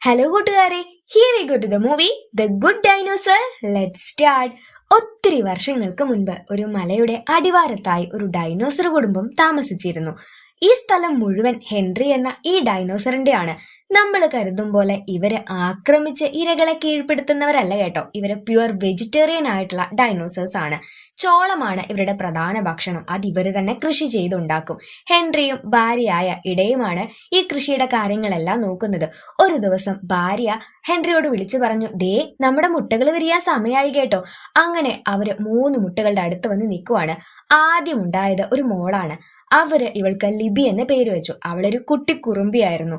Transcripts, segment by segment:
Hello കൂട്ടുകാരെ. Here we go to the movie the good dinosaur let start ഒത്തിരി വർഷങ്ങൾക്ക് മുൻപ് ഒരു മലയുടെ അടിവാരത്തായി ഒരു ഡൈനോസർ കുടുംബം താമസിച്ചിരുന്നു. ഈ സ്ഥലം മുഴുവൻ ഹെൻറി എന്ന ഈ ഡൈനോസറിന്റെയാണ് നമ്മൾ കരുതും പോലെ ഇവരെ ആക്രമിച്ച് ഇരകളെ കീഴ്പ്പെടുത്തുന്നവരല്ല കേട്ടോ. ഇവർ പ്യുവർ വെജിറ്റേറിയൻ ആയിട്ടുള്ള ഡൈനോസേഴ്സ് ആണ്. ചോളമാണ് ഇവരുടെ പ്രധാന ഭക്ഷണം. അത് ഇവർ തന്നെ കൃഷി ചെയ്തുണ്ടാക്കും. ഹെൻറിയും ഭാര്യയായ ഇടയുമാണ് ഈ കൃഷിയുടെ കാര്യങ്ങളെല്ലാം നോക്കുന്നത്. ഒരു ദിവസം ഭാര്യ ഹെൻറിയോട് വിളിച്ചു പറഞ്ഞു ദേ നമ്മുടെ മുട്ടകൾ വിരിയാൻ സമയമായി കേട്ടോ. അങ്ങനെ അവർ മൂന്ന് മുട്ടകളുടെ അടുത്ത് വന്ന് നിൽക്കുവാണ്. ആദ്യം ഉണ്ടായത് ഒരു മോളാണ്. അവർ ഇവൾക്ക് ലിബി എന്ന പേര് വെച്ചു. അവളൊരു കുട്ടി കുറുമ്പിയായിരുന്നു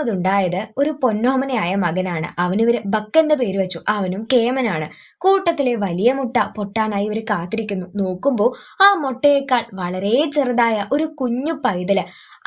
രണ്ടാമതുണ്ടായത് ഒരു പൊന്നോമനയായ മകനാണ്. അവനിവര് ബക്ക് എന്ന പേര് വെച്ചു. അവനും കേമനാണ്. കൂട്ടത്തിലെ വലിയ മുട്ട പൊട്ടാനായി ഇവർ കാത്തിരിക്കുന്നു. നോക്കുമ്പോൾ ആ മുട്ടയേക്കാൾ വളരെ ചെറുതായ ഒരു കുഞ്ഞു പൈതൽ.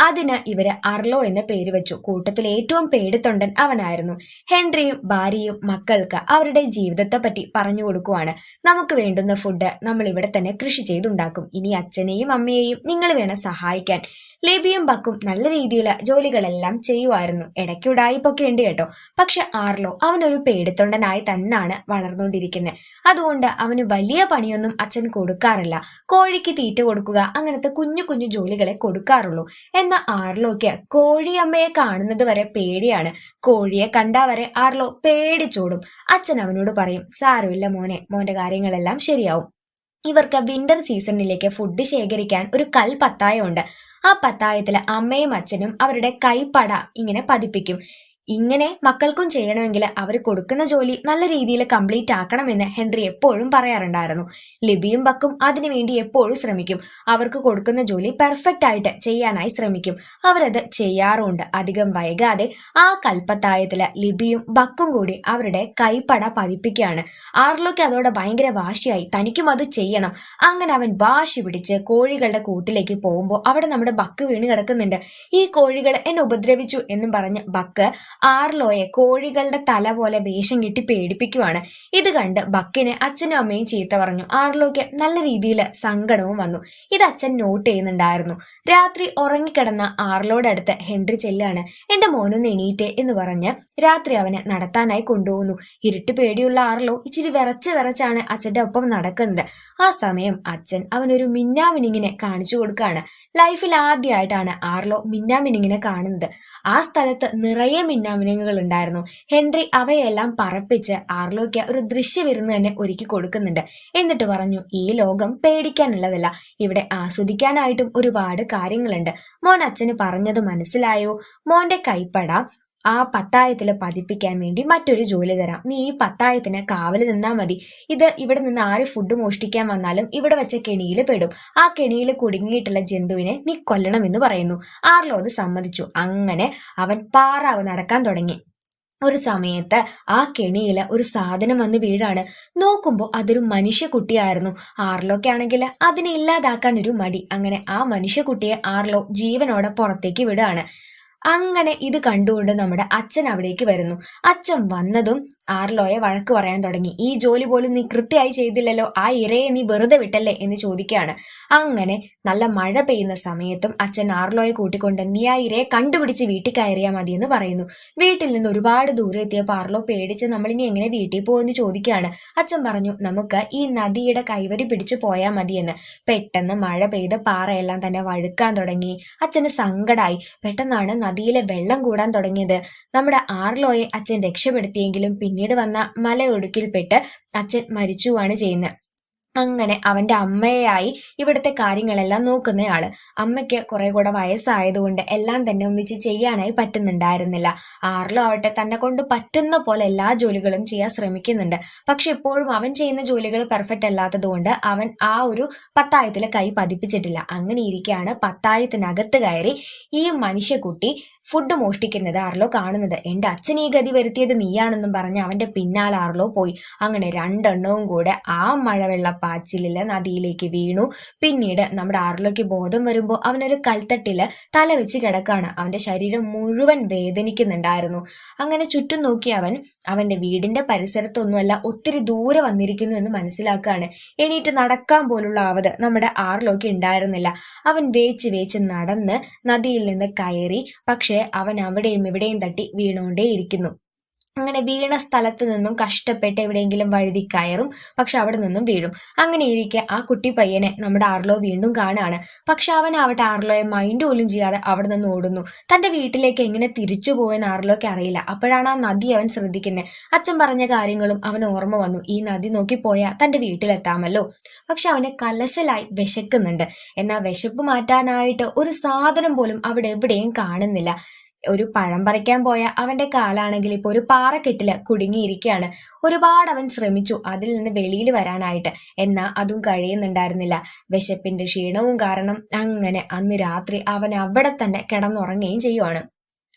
അതിന് ഇവർ അർലോ എന്ന പേര് വെച്ചു. കൂട്ടത്തിൽ ഏറ്റവും പേടിത്തൊണ്ടൻ അവനായിരുന്നു. ഹെൻറിയും ഭാര്യയും മക്കൾക്ക് അവരുടെ ജീവിതത്തെ പറ്റി പറഞ്ഞു കൊടുക്കുവാണ്. നമുക്ക് വേണ്ടുന്ന ഫുഡ് നമ്മൾ ഇവിടെ തന്നെ കൃഷി ചെയ്തുണ്ടാക്കും. ഇനി അച്ഛനെയും അമ്മയെയും നിങ്ങൾ വേണം സഹായിക്കാൻ. ലേബിയും ബക്കും നല്ല രീതിയിൽ ജോലികളെല്ലാം ചെയ്യുമായിരുന്നു ഇടയ്ക്ക് ഉടായിപ്പൊക്കെ ഉണ്ട് കേട്ടോ. പക്ഷെ ആർലോ അവനൊരു പേടിത്തൊണ്ടനായി തന്നാണ് വളർന്നുകൊണ്ടിരിക്കുന്നത് അതുകൊണ്ട് അവന് വലിയ പണിയൊന്നും അച്ഛൻ കൊടുക്കാറില്ല. കോഴിക്ക് തീറ്റ കൊടുക്കുക അങ്ങനത്തെ കുഞ്ഞു കുഞ്ഞു ജോലികളെ കൊടുക്കാറുള്ളൂ. എന്ന ആർലോയ്ക്ക് കോഴിയമ്മയെ കാണുന്നത് വരെ പേടിയാണ്. കോഴിയെ കണ്ടാ വരെ ആർലോ പേടിച്ചോടും അച്ഛൻ അവനോട് പറയും സാരമില്ല മോനെ മോന്റെ കാര്യങ്ങളെല്ലാം ശരിയാവും. ഇവർക്ക് വിന്റർ സീസണിലേക്ക് ഫുഡ് ശേഖരിക്കാൻ ഒരു കൽ പത്തായമുണ്ട്. ആ പത്തായത്തിൽ അമ്മയും അച്ഛനും അവരുടെ കൈപ്പട ഇങ്ങനെ പതിപ്പിക്കും. ഇങ്ങനെ മക്കൾക്കും ചെയ്യണമെങ്കിൽ അവർ കൊടുക്കുന്ന ജോലി നല്ല രീതിയിൽ കംപ്ലീറ്റ് ആക്കണമെന്ന് ഹെൻറി എപ്പോഴും പറയാറുണ്ടായിരുന്നു. ലിബിയും ബക്കും അതിനുവേണ്ടി എപ്പോഴും ശ്രമിക്കും. അവർക്ക് കൊടുക്കുന്ന ജോലി പെർഫെക്റ്റ് ആയിട്ട് ചെയ്യാനായി ശ്രമിക്കും. അവരത് ചെയ്യാറുമുണ്ട് അധികം വൈകാതെ ആ കൽപ്പത്തായത്തിൽ ലിബിയും ബക്കും കൂടി അവരുടെ കൈപ്പട പതിപ്പിക്കുകയാണ്. ആർലോക്ക് അതോടെ ഭയങ്കര വാശിയായി. തനിക്കും അത് ചെയ്യണം. അങ്ങനെ അവൻ വാശി പിടിച്ച് കോഴികളുടെ കൂട്ടിലേക്ക് പോകുമ്പോൾ അവിടെ നമ്മുടെ ബക്ക് വീണ് കിടക്കുന്നുണ്ട്. ഈ കോഴികൾ എന്നെ ഉപദ്രവിച്ചു എന്നും പറഞ്ഞ് ബക്ക് ആർലോയെ കോഴികളുടെ തല പോലെ വേഷം കെട്ടി പേടിപ്പിക്കുവാണ്. ഇത് കണ്ട് ബക്കിന് അച്ഛനും അമ്മയും ചീത്ത പറഞ്ഞു. ആർലോയ്ക്ക് നല്ല രീതിയിൽ സങ്കടവും വന്നു. ഇത് അച്ഛൻ നോട്ട് ചെയ്യുന്നുണ്ടായിരുന്നു. രാത്രി ഉറങ്ങിക്കിടന്ന ആർലോയുടെ അടുത്ത് ഹെൻറി ചെല്ലാണ്. എന്റെ മോനൊന്ന് എണീറ്റ് എന്ന് പറഞ്ഞ് രാത്രി അവനെ നടത്താനായി കൊണ്ടുപോകുന്നു. ഇരുട്ട് പേടിയുള്ള ആർലോ ഇച്ചിരി വിറച്ച് വിറച്ചാണ് അച്ഛന്റെ ഒപ്പം നടക്കുന്നത്. ആ സമയം അച്ഛൻ അവനൊരു മിന്നാമിനിങ്ങിനെ കാണിച്ചു കൊടുക്കുകയാണ് ലൈഫിൽ ആദ്യമായിട്ടാണ് ആർലോ മിന്നാമിനിങ്ങിനെ കാണുന്നത്. ആ സ്ഥലത്ത് നിറയെ മിന്നാമിനിങ്ങുകൾ ഉണ്ടായിരുന്നു. ഹെൻറി അവയെല്ലാം പറപ്പിച്ച് ആർലോയ്ക്ക് ഒരു ദൃശ്യവിരുന്ന് തന്നെ ഒരുക്കി കൊടുക്കുന്നുണ്ട്. എന്നിട്ട് പറഞ്ഞു ഈ ലോകം പേടിക്കാനുള്ളതല്ല. ഇവിടെ ആസ്വദിക്കാനായിട്ടും ഒരുപാട് കാര്യങ്ങളുണ്ട്. മോൻ അച്ഛന് പറഞ്ഞത് മനസ്സിലായോ? മോന്റെ കൈപ്പട ആ പത്തായത്തിൽ പതിപ്പിക്കാൻ വേണ്ടി മറ്റൊരു ജോലി തരാം. നീ ഈ പത്തായത്തിന് കാവൽ നിന്നാൽ മതി. ഇത് ഇവിടെ നിന്ന് ആര് ഫുഡ് മോഷ്ടിക്കാൻ വന്നാലും ഇവിടെ വെച്ച കെണിയിൽ പെടും. ആ കെണിയിൽ കുടുങ്ങിയിട്ടുള്ള ജന്തുവിനെ നീ കൊല്ലണമെന്ന് പറയുന്നു. ആർലോ അത് സമ്മതിച്ചു. അങ്ങനെ അവൻ പാറാവ് നടക്കാൻ തുടങ്ങി. ഒരു സമയത്ത് ആ കെണിയിൽ ഒരു സാധനം വന്ന് വീഴാണ്. നോക്കുമ്പോൾ അതൊരു മനുഷ്യക്കുട്ടിയായിരുന്നു. ആർലോക്ക് ആണെങ്കിൽ അതിനെ ഇല്ലാതാക്കാൻ ഒരു മടി. അങ്ങനെ ആ മനുഷ്യക്കുട്ടിയെ ആർലോ ജീവനോടെ പുറത്തേക്ക് വിടുകയാണ്. അങ്ങനെ ഇത് കണ്ടുകൊണ്ട് നമ്മുടെ അച്ഛൻ അവിടേക്ക് വരുന്നു. അച്ഛൻ വന്നതും ആർലോയെ വഴക്ക് പറയാൻ തുടങ്ങി. ഈ ജോലി പോലും നീ കൃത്യമായി ചെയ്തില്ലല്ലോ. ആ ഇരയെ നീ വെറുതെ വിട്ടല്ലേ? എന്ന് ചോദിക്കുകയാണ്. അങ്ങനെ നല്ല മഴ പെയ്യുന്ന സമയത്തും അച്ഛൻ ആർലോയെ കൂട്ടിക്കൊണ്ട് നീ ആ ഇരയെ കണ്ടുപിടിച്ച് വീട്ടിൽ കയറിയാൽ മതി എന്ന് പറയുന്നു. വീട്ടിൽ നിന്ന് ഒരുപാട് ദൂരം എത്തിയപ്പോൾ ആർലോ പേടിച്ച് നമ്മളിനി എങ്ങനെ വീട്ടിൽ പോകുമെന്ന് ചോദിക്കുകയാണ്. അച്ഛൻ പറഞ്ഞു നമുക്ക് ഈ നദിയുടെ കൈവരി പിടിച്ചു പോയാൽ മതിയെന്ന്. പെട്ടെന്ന് മഴ പെയ്ത് പാറയെല്ലാം തന്നെ വഴുക്കാൻ തുടങ്ങി. അച്ഛന് സങ്കടമായി പെട്ടെന്നാണ് നദിയിലെ വെള്ളം കൂടാൻ തുടങ്ങിയത്. നമ്മുടെ ആർലോയെ അച്ഛൻ രക്ഷപ്പെടുത്തിയെങ്കിലും പിന്നീട് വന്ന മലയൊടുക്കിൽപ്പെട്ട് അച്ഛൻ മരിച്ചുവാണ് ചെയ്യുന്നത്. അങ്ങനെ അവന്റെ അമ്മയായി ഇവിടുത്തെ കാര്യങ്ങളെല്ലാം നോക്കുന്നയാൾ. അമ്മയ്ക്ക് കുറെ കൂടെ വയസ്സായതുകൊണ്ട് എല്ലാം തന്നെ ഒന്നിച്ച് ചെയ്യാനായി പറ്റുന്നുണ്ടായിരുന്നില്ല. ആറിലും ആവട്ടെ തന്നെ കൊണ്ട് പറ്റുന്ന പോലെ എല്ലാ ജോലികളും ചെയ്യാൻ ശ്രമിക്കുന്നുണ്ട്. പക്ഷെ എപ്പോഴും അവൻ ചെയ്യുന്ന ജോലികൾ പെർഫെക്റ്റ് അല്ലാത്തതുകൊണ്ട് അവൻ ആ ഒരു പത്തായത്തിൽ കൈ പതിപ്പിച്ചിട്ടില്ല. അങ്ങനെ ഇരിക്കുകയാണ് പത്തായത്തിനകത്ത് കയറി ഈ മനുഷ്യക്കുട്ടി ഫുഡ് മോഷ്ടിക്കുന്നത് ആർലോ കാണുന്നത്. എന്റെ അച്ഛൻ ഈ ഗതി വരുത്തിയത് നീയാണെന്നും പറഞ്ഞ് അവന്റെ പിന്നാലെ ആർലോ പോയി. അങ്ങനെ രണ്ടെണ്ണവും കൂടെ ആ മഴവെള്ളപ്പാച്ചിലിൽ നദിയിലേക്ക് വീണു. പിന്നീട് നമ്മുടെ ആർലോയ്ക്ക് ബോധം വരുമ്പോൾ അവനൊരു കൽത്തട്ടിൽ തല വെച്ച് കിടക്കാണ്. അവന്റെ ശരീരം മുഴുവൻ വേദനിക്കുന്നുണ്ടായിരുന്നു. അങ്ങനെ ചുറ്റും നോക്കി അവൻ അവന്റെ വീടിന്റെ പരിസരത്തൊന്നുമല്ല ഒത്തിരി ദൂരെ വന്നിരിക്കുന്നു എന്ന് മനസ്സിലാക്കുകയാണ് എണീറ്റ് നടക്കാൻ പോലുള്ള ആവത് നമ്മുടെ ആർലോയ്ക്ക് ഉണ്ടായിരുന്നില്ല. അവൻ വേച്ച് വേച്ച് നടന്ന് നദിയിൽ നിന്ന് കയറി പക്ഷെ പക്ഷേ അവൻ അവിടെയും ഇവിടെയും തട്ടി വീണുകൊണ്ടേയിരിക്കുന്നു. അങ്ങനെ വീണ സ്ഥലത്ത് നിന്നും കഷ്ടപ്പെട്ട് എവിടെയെങ്കിലും വഴുതി കയറും. പക്ഷെ അവിടെ നിന്നും വീഴും. അങ്ങനെ ഇരിക്കെ ആ കുട്ടി പയ്യനെ നമ്മുടെ ആർലോ വീണ്ടും കാണാണ് പക്ഷെ അവൻ ആവട്ടെ ആർലോയെ മൈൻഡ് പോലും ചെയ്യാതെ അവിടെ നിന്ന് ഓടുന്നു. തന്റെ വീട്ടിലേക്ക് എങ്ങനെ തിരിച്ചു പോയെന്ന് ആർലോയ്ക്ക് അറിയില്ല. അപ്പോഴാണ് ആ നദി അവൻ ശ്രദ്ധിക്കുന്നത് അച്ഛൻ പറഞ്ഞ കാര്യങ്ങളും അവൻ ഓർമ്മ വന്നു. ഈ നദി നോക്കി പോയാൽ തന്റെ വീട്ടിലെത്താമല്ലോ. പക്ഷെ അവന് കലശലായി വിശക്കുന്നുണ്ട്. എന്നാൽ വിശപ്പ് മാറ്റാനായിട്ട് ഒരു സാധനം പോലും അവിടെ എവിടെയും കാണുന്നില്ല. ഒരു പഴം പറിക്കാൻ പോയ അവന്റെ കാലാണെങ്കിൽ ഇപ്പൊ ഒരു പാറക്കെട്ടിൽ കുടുങ്ങിയിരിക്കുകയാണ് ഒരുപാട് അവൻ ശ്രമിച്ചു അതിൽ നിന്ന് വെളിയിൽ വരാനായിട്ട്. എന്നാ അതും കഴിയുന്നുണ്ടായിരുന്നില്ല. വിശപ്പിന്റെ ക്ഷീണവും കാരണം അങ്ങനെ അന്ന് രാത്രി അവൻ അവിടെ തന്നെ കിടന്നുറങ്ങുകയും ചെയ്യുവാണ്.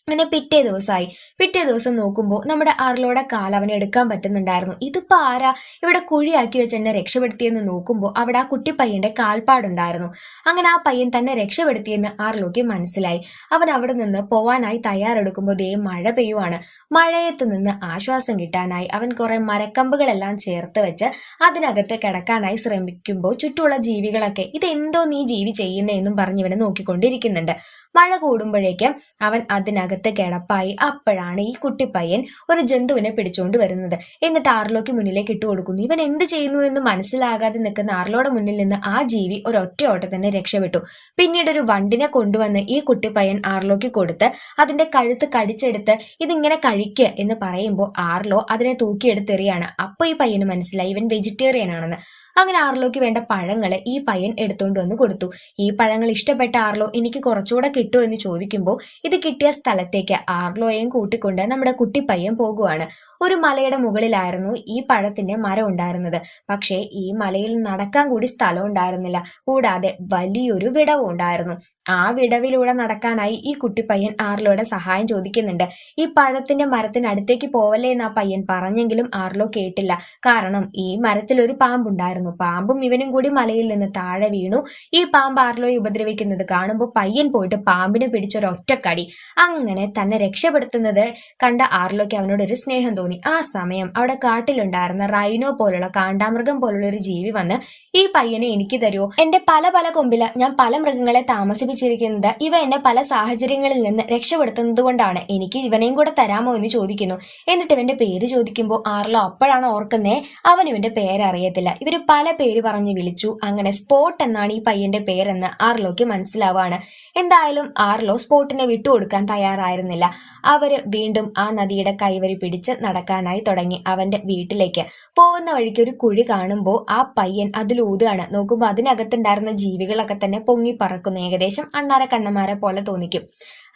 അങ്ങനെ പിറ്റേ ദിവസമായി പിറ്റേ ദിവസം നോക്കുമ്പോൾ നമ്മുടെ ആറിലോടെ കാൽ അവനെ എടുക്കാൻ പറ്റുന്നുണ്ടായിരുന്നു. ഇതിപ്പോൾ ആരാ ഇവിടെ കുഴിയാക്കി വെച്ച് എന്നെ രക്ഷപ്പെടുത്തിയെന്ന് നോക്കുമ്പോൾ അവിടെ ആ കുട്ടി പയ്യന്റെ കാൽപ്പാടുണ്ടായിരുന്നു. അങ്ങനെ ആ പയ്യൻ തന്നെ രക്ഷപ്പെടുത്തിയെന്ന് ആറിലോക്ക് മനസ്സിലായി. അവൻ അവിടെ നിന്ന് പോവാനായി തയ്യാറെടുക്കുമ്പോൾ ദേ മഴ പെയ്യുവാണ്. മഴയത്ത് നിന്ന് ആശ്വാസം കിട്ടാനായി അവൻ കുറേ മരക്കമ്പുകളെല്ലാം ചേർത്ത് വെച്ച് അതിനകത്ത് കിടക്കാനായി ശ്രമിക്കുമ്പോൾ ചുറ്റുമുള്ള ജീവികളൊക്കെ ഇതെന്തോ നീ ജീവി ചെയ്യുന്നതെന്നും പറഞ്ഞ് ഇവനെ നോക്കിക്കൊണ്ടിരിക്കുന്നുണ്ട്. മഴ കൂടുമ്പോഴേക്കും അവൻ അതിനകത്ത് കിടപ്പായി. അപ്പോഴാണ് ഈ കുട്ടിപ്പയ്യൻ ഒരു ജന്തുവിനെ പിടിച്ചുകൊണ്ട് വരുന്നത്. എന്നിട്ട് ആർലോക്ക് മുന്നിലേക്ക് ഇട്ടു കൊടുക്കുന്നു. ഇവൻ എന്ത് ചെയ്യുന്നു എന്ന് മനസ്സിലാകാതെ നിൽക്കുന്ന ആർലോയുടെ മുന്നിൽ നിന്ന് ആ ജീവി ഒരു ഒരൊറ്റ തന്നെ രക്ഷപ്പെട്ടു. പിന്നീട് ഒരു വണ്ടിനെ കൊണ്ടുവന്ന് ഈ കുട്ടിപ്പയ്യൻ ആർലോക്ക് കൊടുത്ത് അതിന്റെ കഴുത്ത് കടിച്ചെടുത്ത് ഇതിങ്ങനെ കഴിക്കുക എന്ന് പറയുമ്പോൾ ആർലോ അതിനെ തൂക്കിയെടുത്തെറിയാണ്. അപ്പൊ ഈ പയ്യന് മനസ്സിലായി. ഇവൻ വെജിറ്റേറിയൻ ആണെന്ന്. അങ്ങനെ ആർലോയ്ക്ക് വേണ്ട പഴങ്ങൾ ഈ പയ്യൻ എടുത്തുകൊണ്ട് വന്ന് കൊടുത്തു. ഈ പഴങ്ങൾ ഇഷ്ടപ്പെട്ട ആർലോ എനിക്ക് കുറച്ചുകൂടെ കിട്ടുമോ എന്ന് ചോദിക്കുമ്പോൾ ഇത് കിട്ടിയ സ്ഥലത്തേക്ക് ആർലോയെയും കൂട്ടിക്കൊണ്ട് നമ്മുടെ കുട്ടിപ്പയ്യൻ പോകുവാണ്. ഒരു മലയുടെ മുകളിലായിരുന്നു ഈ പഴത്തിന്റെ മരം ഉണ്ടായിരുന്നത്. പക്ഷേ ഈ മലയിൽ നടക്കാൻ കൂടി സ്ഥലം ഉണ്ടായിരുന്നില്ല. കൂടാതെ വലിയൊരു വിടവ് ഉണ്ടായിരുന്നു. ആ വിടവിലൂടെ നടക്കാനായി ഈ കുട്ടിപ്പയ്യൻ ആർലോയുടെ സഹായം ചോദിക്കുന്നുണ്ട്. ഈ പഴത്തിന്റെ മരത്തിനടുത്തേക്ക് പോവല്ലേ എന്ന് ആ പയ്യൻ പറഞ്ഞെങ്കിലും ആർലോ കേട്ടില്ല. കാരണം ഈ മരത്തിൽ ഒരു പാമ്പുണ്ടായിരുന്നു. പാമ്പും ഇവനും കൂടി മലയിൽ നിന്ന് താഴെ വീണു. ഈ പാമ്പ് ആർലോയെ ഉപദ്രവിക്കുന്നത് കാണുമ്പോൾ പയ്യൻ പോയിട്ട് പാമ്പിനെ പിടിച്ചൊരൊറ്റക്കടി. അങ്ങനെ തന്നെ രക്ഷപ്പെടുത്തുന്നത് കണ്ട ആർലോയ്ക്ക് അവനോട് ഒരു സ്നേഹം തോന്നി. ആ സമയം അവിടെ കാട്ടിലുണ്ടായിരുന്ന റൈനോ പോലുള്ള കാണ്ടാമൃഗം പോലുള്ള ഒരു ജീവി വന്ന് ഈ പയ്യനെ എനിക്ക് തരുമോ എന്റെ പല പല കൊമ്പില ഞാൻ പല മൃഗങ്ങളെ താമസിപ്പിച്ചിരിക്കുന്നത്. ഇവ എന്നെ പല സാഹചര്യങ്ങളിൽ നിന്ന് രക്ഷപ്പെടുത്തുന്നത് കൊണ്ടാണ് എനിക്ക് ഇവനെയും കൂടെ തരാമോ എന്ന് ചോദിക്കുന്നു. എന്നിട്ട് ഇവന്റെ പേര് ചോദിക്കുമ്പോൾ ആർലോ അപ്പോഴാണ് ഓർക്കുന്നേ അവൻ ഇവന്റെ പേരറിയത്തില്ല. ഇവർ പല പേര് പറഞ്ഞ് വിളിച്ചു. അങ്ങനെ സ്പോട്ട് എന്നാണ് ഈ പയ്യന്റെ പേരെന്ന് ആർലോക്ക് മനസ്സിലാവാണ്. എന്തായാലും ആർലോ സ്പോട്ടിനെ വിട്ടുകൊടുക്കാൻ തയ്യാറായിരുന്നില്ല. അവർ വീണ്ടും ആ നദിയുടെ കൈവരി പിടിച്ച് നടക്കാനായി തുടങ്ങി അവന്റെ വീട്ടിലേക്ക്. പോകുന്ന വഴിക്ക് ഒരു കുഴി കാണുമ്പോൾ ആ പയ്യൻ അതിലൂതുകയാണ് നോക്കുമ്പോൾ അതിനകത്തുണ്ടായിരുന്ന ജീവികളൊക്കെ തന്നെ പൊങ്ങി പറക്കുന്നു. ഏകദേശം അണ്ണാര കണ്ണന്മാരെ പോലെ തോന്നിക്കും.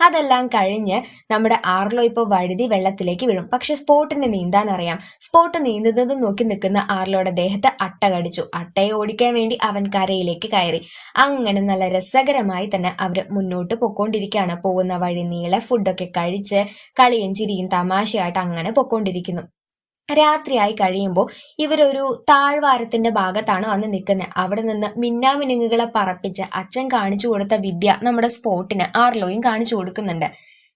അതെല്ലാം കഴിഞ്ഞ് നമ്മുടെ ആർലോ ഇപ്പോൾ വഴുതി വെള്ളത്തിലേക്ക് വീഴും. പക്ഷെ സ്പോട്ടിന് നീന്താൻ അറിയാം സ്പോട്ട് നീന്തുന്നതും നോക്കി നിൽക്കുന്ന ആർലോയുടെ ദേഹത്ത് അട്ട കടിച്ചു. അട്ടയെ ഓടിക്കാൻ വേണ്ടി അവൻ കരയിലേക്ക് കയറി. അങ്ങനെ നല്ല രസകരമായി തന്നെ അവർ മുന്നോട്ട് പൊക്കോണ്ടിരിക്കുകയാണ്. പോകുന്ന വഴി നീളെ ഫുഡൊക്കെ കഴിച്ച് കളിയും ചിരിയും തമാശയായിട്ട് അങ്ങനെ പൊക്കോണ്ടിരിക്കുന്നു രാത്രിയായി കഴിയുമ്പോൾ ഇവരൊരു താഴ്വാരത്തിന്റെ ഭാഗത്താണ് വന്ന് നിൽക്കുന്നത് അവിടെ നിന്ന് മിന്നാമിനുങ്ങുകളെ പറപ്പിച്ച് അച്ഛൻ കാണിച്ചു കൊടുത്ത വിദ്യ നമ്മുടെ സ്പോട്ടിന് ആർലോയും കാണിച്ചു കൊടുക്കുന്നുണ്ട്.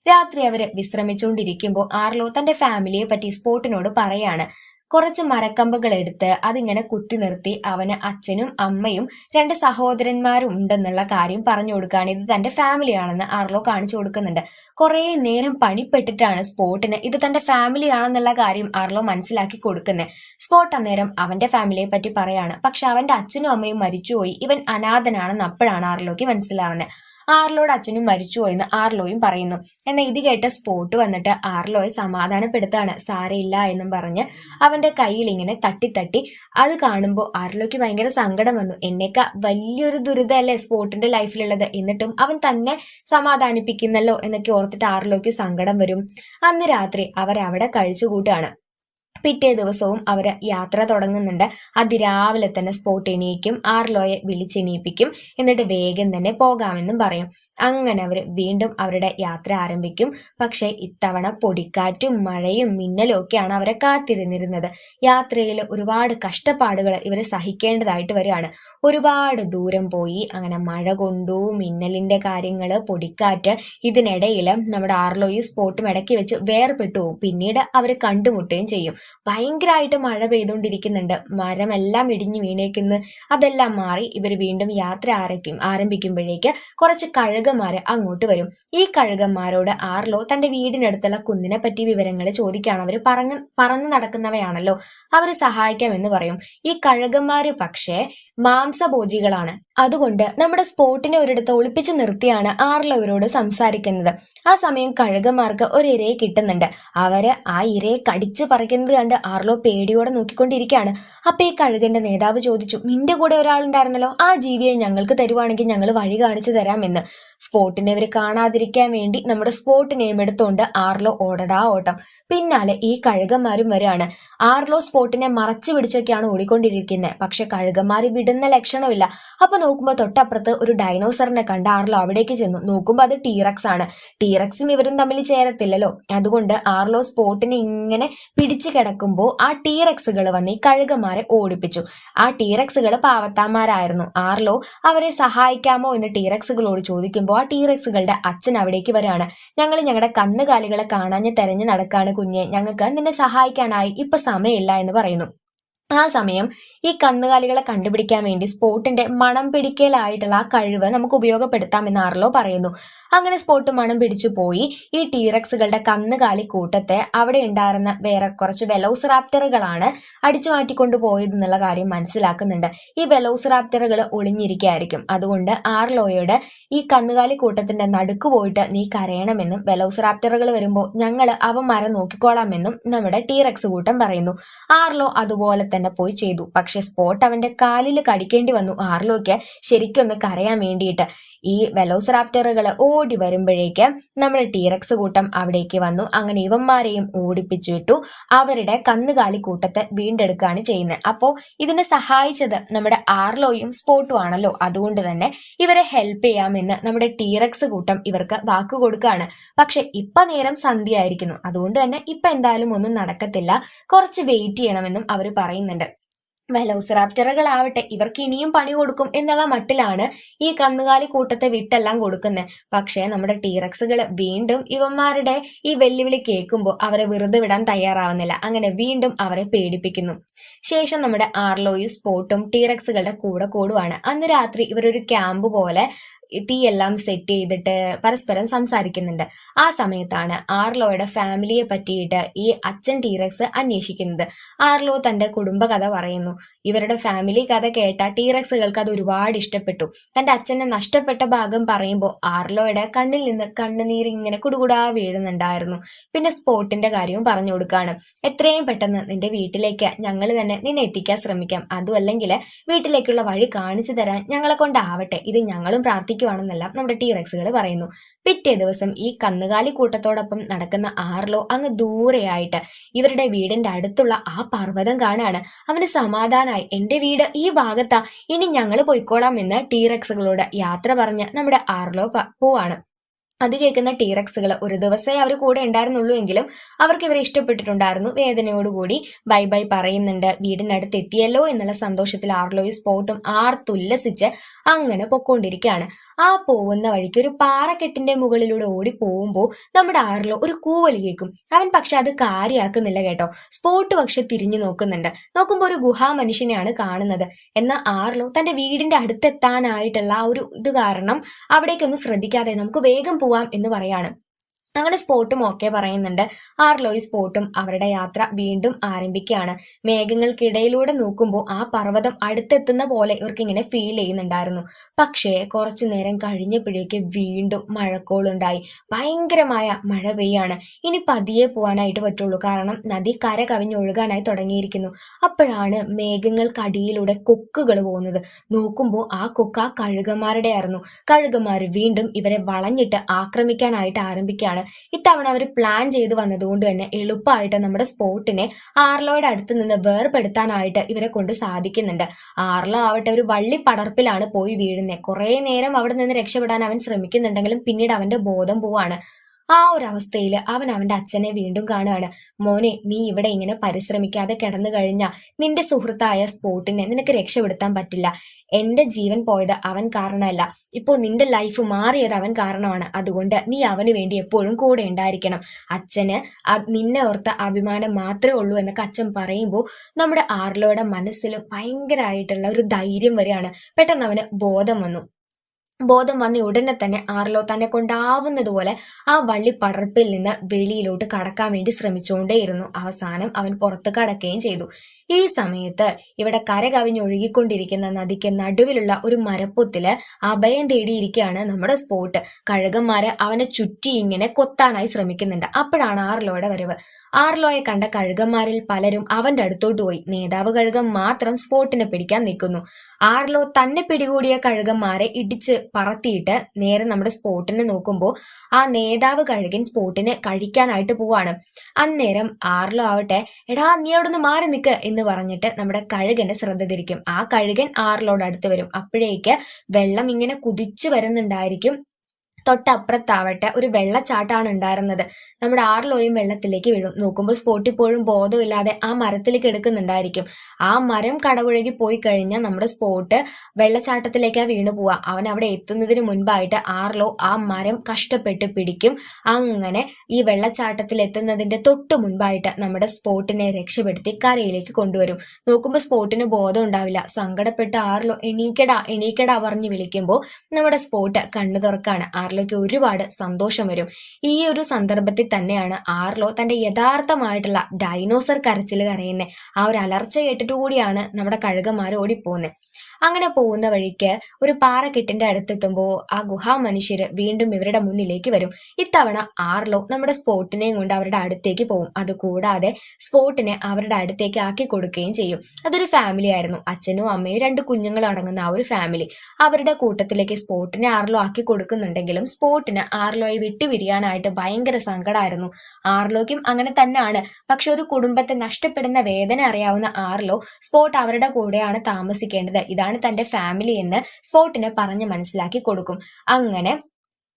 രാത്രി അവർ വിശ്രമിച്ചുകൊണ്ടിരിക്കുമ്പോൾ ആർലോ തന്റെ ഫാമിലിയെ പറ്റി സ്പോട്ടിനോട് പറയാണ്. കുറച്ച് മരക്കമ്പുകൾ എടുത്ത് അതിങ്ങനെ കുത്തി നിർത്തി അവന് അച്ഛനും അമ്മയും രണ്ട് സഹോദരന്മാരും ഉണ്ടെന്നുള്ള കാര്യം പറഞ്ഞു കൊടുക്കുകയാണ്. ഇത് തന്റെ ഫാമിലിയാണെന്ന് ആർലോ കാണിച്ചു കൊടുക്കുന്നുണ്ട്. കുറേ നേരം പണിപ്പെട്ടിട്ടാണ് സ്പോട്ടിന് ഇത് തന്റെ ഫാമിലി ആണെന്നുള്ള കാര്യം ആർലോ മനസ്സിലാക്കി കൊടുക്കുന്നത്. സ്പോട്ട് അന്നേരം അവന്റെ ഫാമിലിയെ പറ്റി പറയാണ്. പക്ഷെ അവന്റെ അച്ഛനും അമ്മയും മരിച്ചുപോയി. ഇവൻ അനാഥനാണെന്ന് അപ്പോഴാണ് ആർലോക്ക് മനസ്സിലാവുന്നത്. ആർലോയുടെ അച്ഛനും മരിച്ചുപോയെന്ന് ആർലോയും പറയുന്നു. എന്നാൽ ഇത് കേട്ട സ്പോട്ട് വന്നിട്ട് ആർലോയെ സമാധാനപ്പെടുത്താണ്. സാരയില്ല എന്നും പറഞ്ഞ് അവന്റെ കയ്യിൽ ഇങ്ങനെ തട്ടി തട്ടി അത് കാണുമ്പോൾ ആർലോയ്ക്ക് ഭയങ്കര സങ്കടം വന്നു. എന്നേക്കാ വലിയൊരു ദുരിതമല്ലേ സ്പോട്ടിന്റെ ലൈഫിലുള്ളത്? എന്നിട്ടും അവൻ തന്നെ സമാധാനിപ്പിക്കുന്നല്ലോ എന്നൊക്കെ ഓർത്തിട്ട് ആർലോയ്ക്ക് സങ്കടം വരും. അന്ന് രാത്രി അവരവിടെ കഴിച്ചുകൂട്ടാണ്. പിറ്റേ ദിവസവും അവർ യാത്ര തുടങ്ങുന്നുണ്ട്. അതിരാവിലെ തന്നെ സ്പോട്ട് എണീക്കും ആർലോയെ വിളിച്ചെണീപ്പിക്കും എന്നിട്ട് വേഗം തന്നെ പോകാമെന്നും പറയും. അങ്ങനെ അവർ വീണ്ടും അവരുടെ യാത്ര ആരംഭിക്കും. പക്ഷേ ഇത്തവണ പൊടിക്കാറ്റും മഴയും മിന്നലും ഒക്കെയാണ് അവരെ കാത്തിരുന്നിരുന്നത്. യാത്രയിൽ ഒരുപാട് കഷ്ടപ്പാടുകൾ ഇവർ സഹിക്കേണ്ടതായിട്ട് വരികയാണ്. ഒരുപാട് ദൂരം പോയി അങ്ങനെ മഴ കൊണ്ടു മിന്നലിന്റെ കാര്യങ്ങൾ പൊടിക്കാറ്റ് ഇതിനിടയിൽ നമ്മുടെ ആർലോയും സ്പോട്ടും ഇടയ്ക്ക് വെച്ച് വേർപെട്ടു പോകും പിന്നീട് അവർ കണ്ടുമുട്ടുകയും ചെയ്യും. ഭയങ്കരമായിട്ട് മഴ പെയ്തുകൊണ്ടിരിക്കുന്നുണ്ട്. മരമെല്ലാം ഇടിഞ്ഞു വീണേക്കുന്നു. അതെല്ലാം മാറി ഇവർ വീണ്ടും യാത്ര ആരംഭിക്കും ആരംഭിക്കുമ്പോഴേക്ക് കുറച്ച് കഴുകന്മാർ അങ്ങോട്ട് വരും. ഈ കഴുകന്മാരോട് ആർലോ തന്റെ വീടിനടുത്തുള്ള കുന്നിനെ പറ്റി വിവരങ്ങൾ ചോദിക്കുകയാണ് അവർ പറഞ്ഞ് നടക്കുന്നവയാണല്ലോ. അവർ സഹായിക്കാമെന്ന് പറയും. ഈ കഴുകന്മാര് പക്ഷേ മാംസഭോജികളാണ്. അതുകൊണ്ട് നമ്മുടെ സ്പോട്ടിനെ ഒരിടത്ത് ഒളിപ്പിച്ച് നിർത്തിയാണ് ആറിലവരോട് സംസാരിക്കുന്നത്. ആ സമയം കഴുകന്മാർക്ക് ഒരു ഇരയെ കിട്ടുന്നുണ്ട്. അവർ ആ ഇരയെ കടിച്ച് പറിക്കുന്നത് കണ്ട് ആർലോ പേടിയോടെ നോക്കിക്കൊണ്ടിരിക്കുകയാണ്. അപ്പൊ ഈ കഴുകന്റെ നേതാവ് ചോദിച്ചു നിന്റെ കൂടെ ഒരാളുണ്ടായിരുന്നല്ലോ. ആ ജീവിയെ ഞങ്ങൾക്ക് തരുവാണെങ്കിൽ ഞങ്ങൾ വഴി കാണിച്ചു തരാമെന്ന്. സ്പോട്ടിനെ ഇവർ കാണാതിരിക്കാൻ വേണ്ടി നമ്മുടെ സ്പോട്ട് നെയിം എടുത്തുകൊണ്ട് ആർലോ ഓടടാ ഓട്ടം. പിന്നാലെ ഈ കഴുകന്മാരും വരികയാണ് ആർലോ സ്പോട്ടിനെ മറച്ചു പിടിച്ചൊക്കെയാണ് ഓടിക്കൊണ്ടിരിക്കുന്നത് പക്ഷെ കഴുകന്മാർ വിടുന്ന ലക്ഷണമില്ല. അപ്പൊ നോക്കുമ്പോൾ തൊട്ടപ്പുറത്ത് ഒരു ഡൈനോസറിനെ കണ്ട് ആർലോ അവിടേക്ക് ചെന്നു. നോക്കുമ്പോൾ അത് ടീറക്സ് ആണ്. ടീറക്സും ഇവരും തമ്മിൽ ചേരത്തില്ലല്ലോ. അതുകൊണ്ട് ആർലോ സ്പോട്ടിനെ ഇങ്ങനെ പിടിച്ചു കിടക്കുമ്പോൾ ആ ടീറക്സുകൾ വന്ന് ഈ കഴുകന്മാരെ ഓടിപ്പിച്ചു. ആ ടീറക്സുകൾ പാവത്താന്മാരായിരുന്നു. ആർലോ അവരെ സഹായിക്കാമോ എന്ന് ടീറക്സുകളോട് ചോദിക്കുമ്പോൾ ആ ടീറക്സുകളുടെ അച്ഛൻ അവിടേക്ക് വരാണ്. ഞങ്ങൾ ഞങ്ങളുടെ കന്നുകാലികളെ കാണാഞ്ഞ് തെരഞ്ഞു നടക്കാണ് കുഞ്ഞെ. ഞങ്ങൾക്ക് നിന്നെ സഹായിക്കാനായി ഇപ്പൊ സമയമില്ല എന്ന് പറയുന്നു. ആ സമയം ഈ കന്നുകാലികളെ കണ്ടുപിടിക്കാൻ വേണ്ടി സ്പോട്ടിന്റെ മണം പിടിക്കലായിട്ടുള്ള ആ കഴിവ് നമുക്ക് ഉപയോഗപ്പെടുത്താമെന്ന് ആർലോ പറയുന്നു. അങ്ങനെ സ്പോട്ട് മണം പിടിച്ചു പോയി. ഈ ടീറക്സുകളുടെ കന്നുകാലി കൂട്ടത്തെ അവിടെ ഉണ്ടായിരുന്ന വേറെ കുറച്ച് വെലോസിറാപ്റ്ററുകളാണ് അടിച്ചു മാറ്റിക്കൊണ്ടു പോയതെന്നുള്ള കാര്യം മനസ്സിലാക്കുന്നുണ്ട്. ഈ വെലോസിറാപ്റ്ററുകൾ ഒളിഞ്ഞിരിക്കുകയായിരിക്കും. അതുകൊണ്ട് ആർലോയോട് ഈ കന്നുകാലി കൂട്ടത്തിന്റെ നടുക്ക് പോയിട്ട് നീ കരയണമെന്നും വെലോസിറാപ്റ്ററുകൾ വരുമ്പോൾ ഞങ്ങൾ അവന്മാരെ നോക്കിക്കോളാമെന്നും നമ്മുടെ ടീറക്സ് കൂട്ടം പറയുന്നു. ആർലോ അതുപോലെ തന്നെ പോയി ചെയ്തു. പക്ഷെ സ്പോട്ട് അവന്റെ കാലിൽ കടിക്കേണ്ടി വന്നു. ആർലോയ്ക്ക് ശരിക്കൊന്ന് കരയാൻ വേണ്ടിയിട്ട്. ഈ വെലോസിറാപ്റ്ററുകൾ ഓടി വരുമ്പോഴേക്ക് നമ്മുടെ ടീറക്സ് കൂട്ടം അവിടേക്ക് വന്നു. അങ്ങനെ ഇവന്മാരെയും ഓടിപ്പിച്ചു വിട്ടു. അവരുടെ കന്നുകാലി കൂട്ടത്തെ വീണ്ടെടുക്കുകയാണ് ചെയ്യുന്നത്. അപ്പോൾ ഇതിനെ സഹായിച്ചത് നമ്മുടെ ആർലോയും സ്പോട്ടും ആണല്ലോ. അതുകൊണ്ട് തന്നെ ഇവരെ ഹെൽപ്പ് ചെയ്യാമെന്ന് നമ്മുടെ ടീറക്സ് കൂട്ടം ഇവർക്ക് വാക്ക് കൊടുക്കുകയാണ്. പക്ഷെ ഇപ്പൊ നേരം സന്ധ്യയായിരിക്കുന്നു. അതുകൊണ്ട് തന്നെ ഇപ്പൊ എന്തായാലും ഒന്നും നടക്കത്തില്ല. കുറച്ച് വെയിറ്റ് ചെയ്യണമെന്നും അവർ പറയുന്നുണ്ട്. വെലോസിറാപ്റ്ററുകളാവട്ടെ ഇവർക്ക് ഇനിയും പണി കൊടുക്കും എന്നുള്ള മട്ടിലാണ് ഈ കന്നുകാലി കൂട്ടത്തെ വിട്ടെല്ലാം കൊടുക്കുന്നത് പക്ഷേ നമ്മുടെ ടീറക്സുകൾ വീണ്ടും ഇവന്മാരുടെ ഈ വെല്ലുവിളി കേൾക്കുമ്പോൾ അവരെ വെറുതെ വിടാൻ തയ്യാറാവുന്നില്ല. അങ്ങനെ വീണ്ടും അവരെ പേടിപ്പിക്കുന്നു. ശേഷം നമ്മുടെ ആർലോയും സ്പോട്ടും ടീറക്സുകളുടെ കൂടെ കൂടുവാണ്. അന്ന് രാത്രി ഇവരൊരു ക്യാമ്പ് പോലെ തീയെല്ലാം സെറ്റ് ചെയ്തിട്ട് പരസ്പരം സംസാരിക്കുന്നുണ്ട്. ആ സമയത്താണ് ആർലോയുടെ ഫാമിലിയെ പറ്റിയിട്ട് ഈ അച്ഛൻ ടീറക്സ് അന്വേഷിക്കുന്നത്. ആർലോ തന്റെ കുടുംബകഥ പറയുന്നു. ഇവരുടെ ഫാമിലി കഥ കേട്ട ടീറക്സുകൾക്ക് അത് ഒരുപാട് ഇഷ്ടപ്പെട്ടു. തന്റെ അച്ഛനെ നഷ്ടപ്പെട്ട ഭാഗം പറയുമ്പോൾ ആർലോയുടെ കണ്ണിൽ നിന്ന് കണ്ണുനീർ ഇങ്ങനെ കുടുകുടാ വീഴുന്നുണ്ടായിരുന്നു. പിന്നെ സ്പോട്ടിന്റെ കാര്യവും പറഞ്ഞു കൊടുക്കാണ്. എത്രയും പെട്ടെന്ന് നിന്റെ വീട്ടിലേക്ക് ഞങ്ങൾ തന്നെ നിന്നെ എത്തിക്കാൻ ശ്രമിക്കാം. അതും അല്ലെങ്കിൽ വീട്ടിലേക്കുള്ള വഴി കാണിച്ചു തരാൻ ഞങ്ങളെ കൊണ്ടാവട്ടെ. ഇത് ഞങ്ങളും പ്രാർത്ഥിക്കുവാണെന്നെല്ലാം നമ്മുടെ ടീറക്സുകൾ പറയുന്നു. പിറ്റേ ദിവസം ഈ കന്നുകാലി കൂട്ടത്തോടൊപ്പം നടക്കുന്ന ആർലോ അങ്ങ് ദൂരെയായിട്ട് ഇവരുടെ വീടിന്റെ അടുത്തുള്ള ആ പർവതം കാണാണ്. അവന് സമാധാനായി എന്റെ വീട് ഈ ഭാഗത്താ ഇനി ഞങ്ങൾ പോയിക്കോളാം എന്ന് ടീറക്സുകളോട് യാത്ര പറഞ്ഞ് നമ്മുടെ ആർലോ പോവാണ്. അത് കേൾക്കുന്ന ടീറക്സുകൾ ഒരു ദിവസമേ അവർ കൂടെ ഉണ്ടായിരുന്നുള്ളൂ എങ്കിലും അവർക്ക് ഇവരെ ഇഷ്ടപ്പെട്ടിട്ടുണ്ടായിരുന്നു. വേദനയോടുകൂടി ബൈ ബൈ പറയുന്നുണ്ട് വീടിനടുത്ത് എത്തിയല്ലോ എന്നുള്ള സന്തോഷത്തിൽ ആർലോയും സ്പോട്ടും ആർത്തുല്ലസിച്ച് അങ്ങനെ പൊക്കോണ്ടിരിക്കുകയാണ് ആ പോകുന്ന വഴിക്ക് ഒരു പാറക്കെട്ടിന്റെ മുകളിലൂടെ ഓടി പോകുമ്പോൾ നമ്മുടെ ആറിലോ ഒരു കൂവൽ കേൾക്കും. അവൻ പക്ഷെ അത് കാര്യാക്കുന്നില്ല കേട്ടോ. സ്പോട്ട് പക്ഷെ തിരിഞ്ഞു നോക്കുന്നുണ്ട്. നോക്കുമ്പോൾ ഒരു ഗുഹാ മനുഷ്യനെയാണ് കാണുന്നത്. എന്നാൽ ആറിലോ തന്റെ വീടിന്റെ അടുത്തെത്താനായിട്ടുള്ള ആ ഒരു ഇത് കാരണം അവിടേക്കൊന്നും ശ്രദ്ധിക്കാതെ നമുക്ക് വേഗം പോവാം എന്ന് പറയാണ്. അങ്ങനെ സ്പോട്ടും ഒക്കെ പറയുന്നുണ്ട്. ആർലോയി സ്പോട്ടും അവരുടെ യാത്ര വീണ്ടും ആരംഭിക്കുകയാണ്. മേഘങ്ങൾക്കിടയിലൂടെ നോക്കുമ്പോൾ ആ പർവതം അടുത്തെത്തുന്ന പോലെ ഇവർക്ക് ഇങ്ങനെ ഫീൽ ചെയ്യുന്നുണ്ടായിരുന്നു. പക്ഷേ കുറച്ചു നേരം കഴിഞ്ഞപ്പോഴേക്ക് വീണ്ടും മഴക്കോളുണ്ടായി. ഭയങ്കരമായ മഴ പെയ്യാണ്. ഇനി പതിയെ പോകാനായിട്ട് പറ്റുള്ളൂ. കാരണം നദി കര കവിഞ്ഞൊഴുകാനായി തുടങ്ങിയിരിക്കുന്നു. അപ്പോഴാണ് മേഘങ്ങൾക്കടിയിലൂടെ കൊക്കുകൾ പോകുന്നത്. നോക്കുമ്പോൾ ആ കൊക്ക് ആ കഴുകന്മാരുടെ ആയിരുന്നു കഴുകന്മാർ വീണ്ടും ഇവരെ വളഞ്ഞിട്ട് ആക്രമിക്കാനായിട്ട് ആരംഭിക്കുകയാണ്. ഇത്തവണ അവർ പ്ലാൻ ചെയ്ത് വന്നതുകൊണ്ട് തന്നെ എളുപ്പമായിട്ട് നമ്മുടെ സ്പോട്ടിനെ ആർലോയുടെ അടുത്ത് നിന്ന് വേർപെടുത്താനായിട്ട് ഇവരെ കൊണ്ട് സാധിക്കുന്നുണ്ട്. ആർലോ ആവട്ടെ ഒരു വള്ളി പടർപ്പിലാണ് പോയി വീഴുന്നത് കുറേ നേരം അവിടെ നിന്ന് രക്ഷപ്പെടാൻ അവൻ ശ്രമിക്കുന്നുണ്ടെങ്കിലും പിന്നീട് അവന്റെ ബോധം പോവാണ്. ആ ഒരു അവസ്ഥയിൽ അവൻ അവന്റെ അച്ഛനെ വീണ്ടും കാണുകയാണ്. മോനെ നീ ഇവിടെ ഇങ്ങനെ പരിശ്രമിക്കാതെ കിടന്നു കഴിഞ്ഞാൽ നിന്റെ സുഹൃത്തായ സ്പോട്ടിനെ നിനക്ക് രക്ഷപ്പെടുത്താൻ പറ്റില്ല. എന്റെ ജീവൻ പോയത് അവൻ കാരണമല്ല. ഇപ്പോൾ നിന്റെ ലൈഫ് മാറിയത് അവൻ കാരണമാണ്. അതുകൊണ്ട് നീ അവന് വേണ്ടി എപ്പോഴും കൂടെ ഉണ്ടായിരിക്കണം. അച്ഛന് നിന്നെ ഓർത്ത അഭിമാനം മാത്രമേ ഉള്ളൂ എന്നൊക്കെ അച്ഛൻ പറയുമ്പോൾ നമ്മുടെ ആർലോയുടെ മനസ്സിൽ ഭയങ്കരമായിട്ടുള്ള ഒരു ധൈര്യം വരികയാണ്. പെട്ടെന്ന് അവന് ബോധം വന്നു. ബോധം വന്ന ഉടനെ തന്നെ ആർലോ തന്നെ കൊണ്ടാവുന്നതുപോലെ ആ വള്ളി പടർപ്പിൽ നിന്ന് വെളിയിലോട്ട് കടക്കാൻ വേണ്ടി ശ്രമിച്ചുകൊണ്ടേയിരുന്നു. അവസാനം അവൻ പുറത്ത് കടക്കുകയും ചെയ്തു. ഈ സമയത്ത് ഇവിടെ കര കവിഞ്ഞൊഴുകിക്കൊണ്ടിരിക്കുന്ന നദിക്ക് നടുവിലുള്ള ഒരു മരപ്പൊത്തിൽ അഭയം തേടിയിരിക്കുകയാണ് നമ്മുടെ സ്പോട്ട്. കഴുകന്മാരെ അവനെ ചുറ്റി ഇങ്ങനെ കൊത്താനായി ശ്രമിക്കുന്നുണ്ട്. അപ്പോഴാണ് ആർലോയുടെ വരവ്. ആർലോയെ കണ്ട കഴുകന്മാരിൽ പലരും അവന്റെ അടുത്തോട്ട് പോയി. നേതാവ് കഴുകൻ മാത്രം സ്പോട്ടിനെ പിടിക്കാൻ നിൽക്കുന്നു. ആർലോ തന്നെ പിടികൂടിയ കഴുകന്മാരെ ഇടിച്ച് പറത്തിയിട്ട് നേരെ നമ്മുടെ സ്പോട്ടിനെ നോക്കുമ്പോൾ ആ നേതാവ് കഴുകൻ സ്പോട്ടിന് കഴിക്കാനായിട്ട് പോവാണ്. അന്നേരം ആർലോ ആവട്ടെ എടാ നീ അവിടെ നിന്ന് മാറി നിൽക്ക് എന്ന് പറഞ്ഞിട്ട് നമ്മുടെ കഴുകന്റെ ശ്രദ്ധ തിരിക്കും. ആ കഴുകൻ ആറിലോട് അടുത്ത് വരും. അപ്പോഴേക്ക് വെള്ളം ഇങ്ങനെ കുതിച്ചു വരുന്നുണ്ടായിരിക്കും. തൊട്ടപ്പുറത്താവട്ടെ ഒരു വെള്ളച്ചാട്ടാണ് ഉണ്ടായിരുന്നത്. നമ്മുടെ ആറിലോയും വെള്ളത്തിലേക്ക് വീഴും. നോക്കുമ്പോൾ സ്പോട്ടിപ്പോഴും ബോധമില്ലാതെ ആ മരത്തിലേക്ക് എടുക്കുന്നുണ്ടായിരിക്കും. ആ മരം കടപുഴകി പോയി കഴിഞ്ഞാൽ നമ്മുടെ സ്പോട്ട് വെള്ളച്ചാട്ടത്തിലേക്കാണ് വീണു പോവുക. അവൻ അവിടെ എത്തുന്നതിന് മുൻപായിട്ട് ആറിലോ ആ മരം കഷ്ടപ്പെട്ട് പിടിക്കും. അങ്ങനെ ഈ വെള്ളച്ചാട്ടത്തിൽ എത്തുന്നതിന്റെ തൊട്ട് മുൻപായിട്ട് നമ്മുടെ സ്പോട്ടിനെ രക്ഷപ്പെടുത്തി കരയിലേക്ക് കൊണ്ടുവരും. നോക്കുമ്പോൾ സ്പോട്ടിന് ബോധം ഉണ്ടാവില്ല. സങ്കടപ്പെട്ട് ആറിലോ എണീക്കടാ എണീക്കടാ പറഞ്ഞ് വിളിക്കുമ്പോൾ നമ്മുടെ സ്പോട്ട് കണ്ണു തുറക്കാണ് ആർലോയ്ക്ക് ഒരുപാട് സന്തോഷം വരും. ഈ ഒരു സന്ദർഭത്തിൽ തന്നെയാണ് ആർലോ തന്റെ യഥാർത്ഥമായിട്ടുള്ള ഡൈനോസർ കരച്ചിൽ കരയുന്നത് ആ ഒരു അലർച്ച കേട്ടിട്ട് കൂടിയാണ് നമ്മുടെ കഴുകന്മാർ ഓടിപ്പോകുന്നത് അങ്ങനെ പോകുന്ന വഴിക്ക് ഒരു പാറക്കെട്ടിന്റെ അടുത്തെത്തുമ്പോൾ ആ ഗുഹാ മനുഷ്യര് വീണ്ടും ഇവരുടെ മുന്നിലേക്ക് വരും. ഇത്തവണ ആർലോ നമ്മുടെ സ്പോട്ടിനെയും കൊണ്ട് അവരുടെ അടുത്തേക്ക് പോകും. അതുകൂടാതെ സ്പോട്ടിനെ അവരുടെ അടുത്തേക്ക് ആക്കി കൊടുക്കുകയും ചെയ്യും. അതൊരു ഫാമിലി ആയിരുന്നു. അച്ഛനും അമ്മയും രണ്ട് കുഞ്ഞുങ്ങളും അടങ്ങുന്ന ആ ഒരു ഫാമിലി അവരുടെ കൂട്ടത്തിലേക്ക് സ്പോട്ടിനെ ആർലോ ആക്കി കൊടുക്കുന്നുണ്ടെങ്കിലും സ്പോട്ടിന് ആർലോയെ വിട്ടുപിരിയാനായിട്ട് ഭയങ്കര സങ്കടമായിരുന്നു ആർലോയ്ക്കും അങ്ങനെ തന്നെയാണ്. പക്ഷെ ഒരു കുടുംബത്തെ നഷ്ടപ്പെടുന്ന വേദന അറിയാവുന്ന ആർലോ സ്പോട്ട് അവരുടെ കൂടെയാണ് താമസിക്കേണ്ടത്. ഇതാണ് തന്റെ ഫാമിലി എന്ന് സ്പോട്ടിനെ പറഞ്ഞ് മനസ്സിലാക്കി കൊടുക്കും. അങ്ങനെ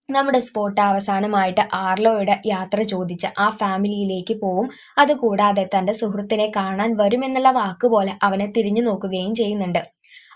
നമ്മുടെ സ്പോട്ട് അവസാനമായിട്ട് ആർലോയുടെ യാത്ര ചോദിച്ച ആ ഫാമിലിയിലേക്ക് പോവും. അതുകൂടാതെ തന്റെ സുഹൃത്തിനെ കാണാൻ വരുമെന്നുള്ള വാക്കുപോലെ അവനെ തിരിഞ്ഞു നോക്കുകയും ചെയ്യുന്നുണ്ട്.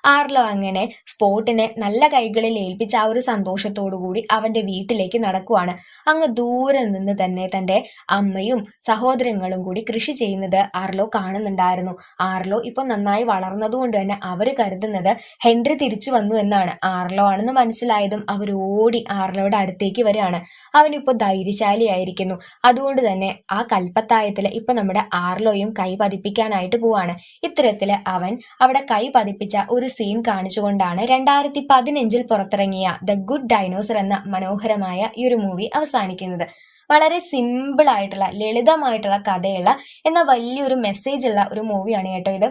ആർലോ അങ്ങനെ സ്പോട്ടിനെ നല്ല കൈകളിൽ ഏൽപ്പിച്ച ആ ഒരു സന്തോഷത്തോടു കൂടി അവന്റെ വീട്ടിലേക്ക് നടക്കുവാണ്. അങ്ങ് ദൂരെ നിന്ന് തന്നെ തന്റെ അമ്മയും സഹോദരങ്ങളും കൂടി കൃഷി ചെയ്യുന്നത് ആർലോ കാണുന്നുണ്ടായിരുന്നു. ആർലോ ഇപ്പൊ നന്നായി വളർന്നതുകൊണ്ട് തന്നെ അവർ കരുതുന്നത് ഹെൻറി തിരിച്ചു വന്നു എന്നാണ്. ആർലോ ആണെന്ന് മനസ്സിലായതും അവർ ഓടി ആർലോയുടെ അടുത്തേക്ക് വരികയാണ്. അവനിപ്പോൾ ധൈര്യശാലിയായിരിക്കുന്നു അതുകൊണ്ട് തന്നെ ആ കൽപ്പത്തായത്തിൽ ഇപ്പൊ നമ്മുടെ ആർലോയും കൈ പതിപ്പിക്കാനായിട്ട് പോവാണ്. ഇത്തരത്തിൽ അവൻ അവിടെ കൈ പതിപ്പിച്ച ഒരു സീൻ കാണിച്ചുകൊണ്ടാണ് രണ്ടായിരത്തി പതിനഞ്ചിൽ പുറത്തിറങ്ങിയ ദ ഗുഡ് ഡൈനോസർ എന്ന മനോഹരമായ ഈ ഒരു മൂവി അവസാനിക്കുന്നത്. വളരെ സിമ്പിൾ ആയിട്ടുള്ള ലളിതമായിട്ടുള്ള കഥയുള്ള എന്ന വലിയൊരു മെസ്സേജ് ഉള്ള ഒരു മൂവിയാണ് കേട്ടോ ഇത്.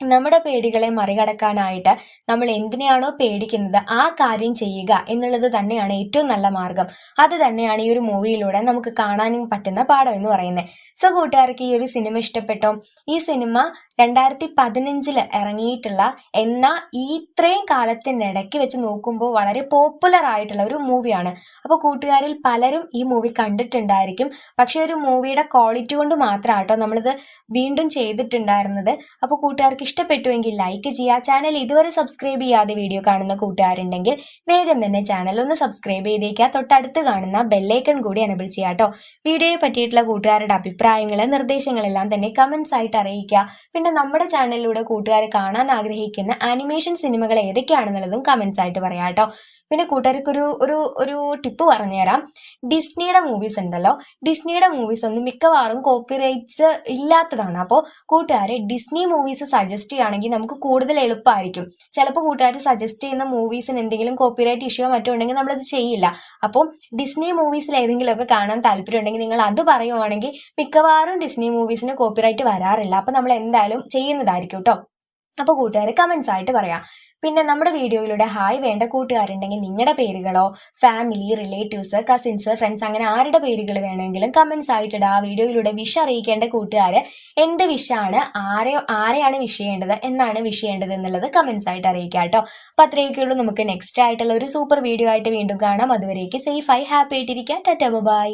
നമ്മുടെ പേടികളെ മറികടക്കാനായിട്ട് നമ്മൾ എന്തിനെയാണോ പേടിക്കുന്നത് ആ കാര്യം ചെയ്യുക എന്നുള്ളത് തന്നെയാണ് ഏറ്റവും നല്ല മാർഗം. അത് തന്നെയാണ് ഈ ഒരു മൂവിയിലൂടെ നമുക്ക് കാണാനും പറ്റുന്ന പാഠം എന്ന് പറയുന്നത്. സോ കൂട്ടുകാർക്ക് ഈ ഒരു സിനിമ ഇഷ്ടപ്പെട്ടോ? ഈ സിനിമ രണ്ടായിരത്തി പതിനഞ്ചിൽ ഇറങ്ങിയിട്ടുള്ള എന്നാൽ ഈ ഇത്രയും കാലത്തിനിടയ്ക്ക് വെച്ച് നോക്കുമ്പോൾ വളരെ പോപ്പുലർ ആയിട്ടുള്ള ഒരു മൂവിയാണ് അപ്പോൾ കൂട്ടുകാരിൽ പലരും ഈ മൂവി കണ്ടിട്ടുണ്ടായിരിക്കും. പക്ഷെ ഒരു മൂവിയുടെ ക്വാളിറ്റി കൊണ്ട് മാത്രം കേട്ടോ നമ്മളിത് വീണ്ടും ചെയ്തിട്ടുണ്ടായിരുന്നത്. അപ്പോൾ കൂട്ടുകാർക്ക് ഇഷ്ടപ്പെട്ടുവെങ്കിൽ ലൈക്ക് ചെയ്യുക. ചാനൽ ഇതുവരെ സബ്സ്ക്രൈബ് ചെയ്യാതെ വീഡിയോ കാണുന്ന കൂട്ടുകാരുണ്ടെങ്കിൽ വേഗം തന്നെ ചാനൽ ഒന്ന് സബ്സ്ക്രൈബ് ചെയ്തേക്കുക. തൊട്ടടുത്ത് കാണുന്ന ബെല്ലൈക്കൺ കൂടി എനബിൾ ചെയ്യാം കേട്ടോ വീഡിയോയെ പറ്റിയിട്ടുള്ള കൂട്ടുകാരുടെ അഭിപ്രായങ്ങൾ നിർദ്ദേശങ്ങളെല്ലാം തന്നെ കമൻസ് ആയിട്ട് അറിയിക്കുക. പിന്നെ നമ്മുടെ ചാനലിലൂടെ കൂട്ടുകാരെ കാണാൻ ആഗ്രഹിക്കുന്ന ആനിമേഷൻ സിനിമകൾ ഏതൊക്കെയാണെന്നുള്ളതും കമന്റ്സ് ആയിട്ട് പറയാം കേട്ടോ. പിന്നെ കൂട്ടുകാർക്ക് ഒരു ഒരു ഒരു ടിപ്പ് പറഞ്ഞുതരാം. ഡിസ്നിയുടെ മൂവീസ് ഉണ്ടല്ലോ. ഡിസ്നിയുടെ മൂവീസ് ഒന്നും മിക്കവാറും കോപ്പിറൈറ്റ്സ് ഇല്ലാത്തതാണ്. അപ്പോൾ കൂട്ടുകാരെ ഡിസ്നി മൂവീസ് സജസ്റ്റ് ചെയ്യുകയാണെങ്കിൽ നമുക്ക് കൂടുതൽ എളുപ്പമായിരിക്കും. ചിലപ്പോൾ കൂട്ടുകാർ സജസ്റ്റ് ചെയ്യുന്ന മൂവീസിന് എന്തെങ്കിലും കോപ്പിറൈറ്റ് ഇഷ്യോ മറ്റോ ഉണ്ടെങ്കിൽ നമ്മളത് ചെയ്യില്ല. അപ്പോൾ ഡിസ്നി മൂവീസിൽ ഏതെങ്കിലുമൊക്കെ കാണാൻ താല്പര്യം ഉണ്ടെങ്കിൽ നിങ്ങൾ അത് പറയുവാണെങ്കിൽ മിക്കവാറും ഡിസ്നി മൂവീസിന് കോപ്പിറൈറ്റ് വരാറില്ല. അപ്പോൾ നമ്മൾ എന്തായാലും ചെയ്യുന്നതായിരിക്കും കേട്ടോ. അപ്പോൾ കൂട്ടുകാർ കമൻസ് ആയിട്ട് പറയാം. പിന്നെ നമ്മുടെ വീഡിയോയിലൂടെ ഹായ് വേണ്ട കൂട്ടുകാരുണ്ടെങ്കിൽ നിങ്ങളുടെ പേരുകളോ ഫാമിലി റിലേറ്റീവ്സ് കസിൻസ് ഫ്രണ്ട്സ് അങ്ങനെ ആരുടെ പേരുകൾ വേണമെങ്കിലും കമൻസ് ആയിട്ടിടുക ആ വീഡിയോയിലൂടെ വിഷ് അറിയിക്കേണ്ട കൂട്ടുകാർ എന്ത് വിഷാണ് ആരെ ആരെയാണ് വിഷ് ചെയ്യേണ്ടത് എന്നാണ് വിഷ് ചെയ്യേണ്ടത് എന്നുള്ളത് കമൻസ് ആയിട്ട് അറിയിക്കുക കേട്ടോ. അപ്പോൾ അത്രയൊക്കെയുള്ളൂ നമുക്ക് നെക്സ്റ്റ് ആയിട്ടുള്ള ഒരു സൂപ്പർ വീഡിയോ ആയിട്ട് വീണ്ടും കാണാം. അതുവരേക്ക് സേഫ് ആയി ഹാപ്പി ആയിട്ടിരിക്കുക ടാറ്റ ബൈ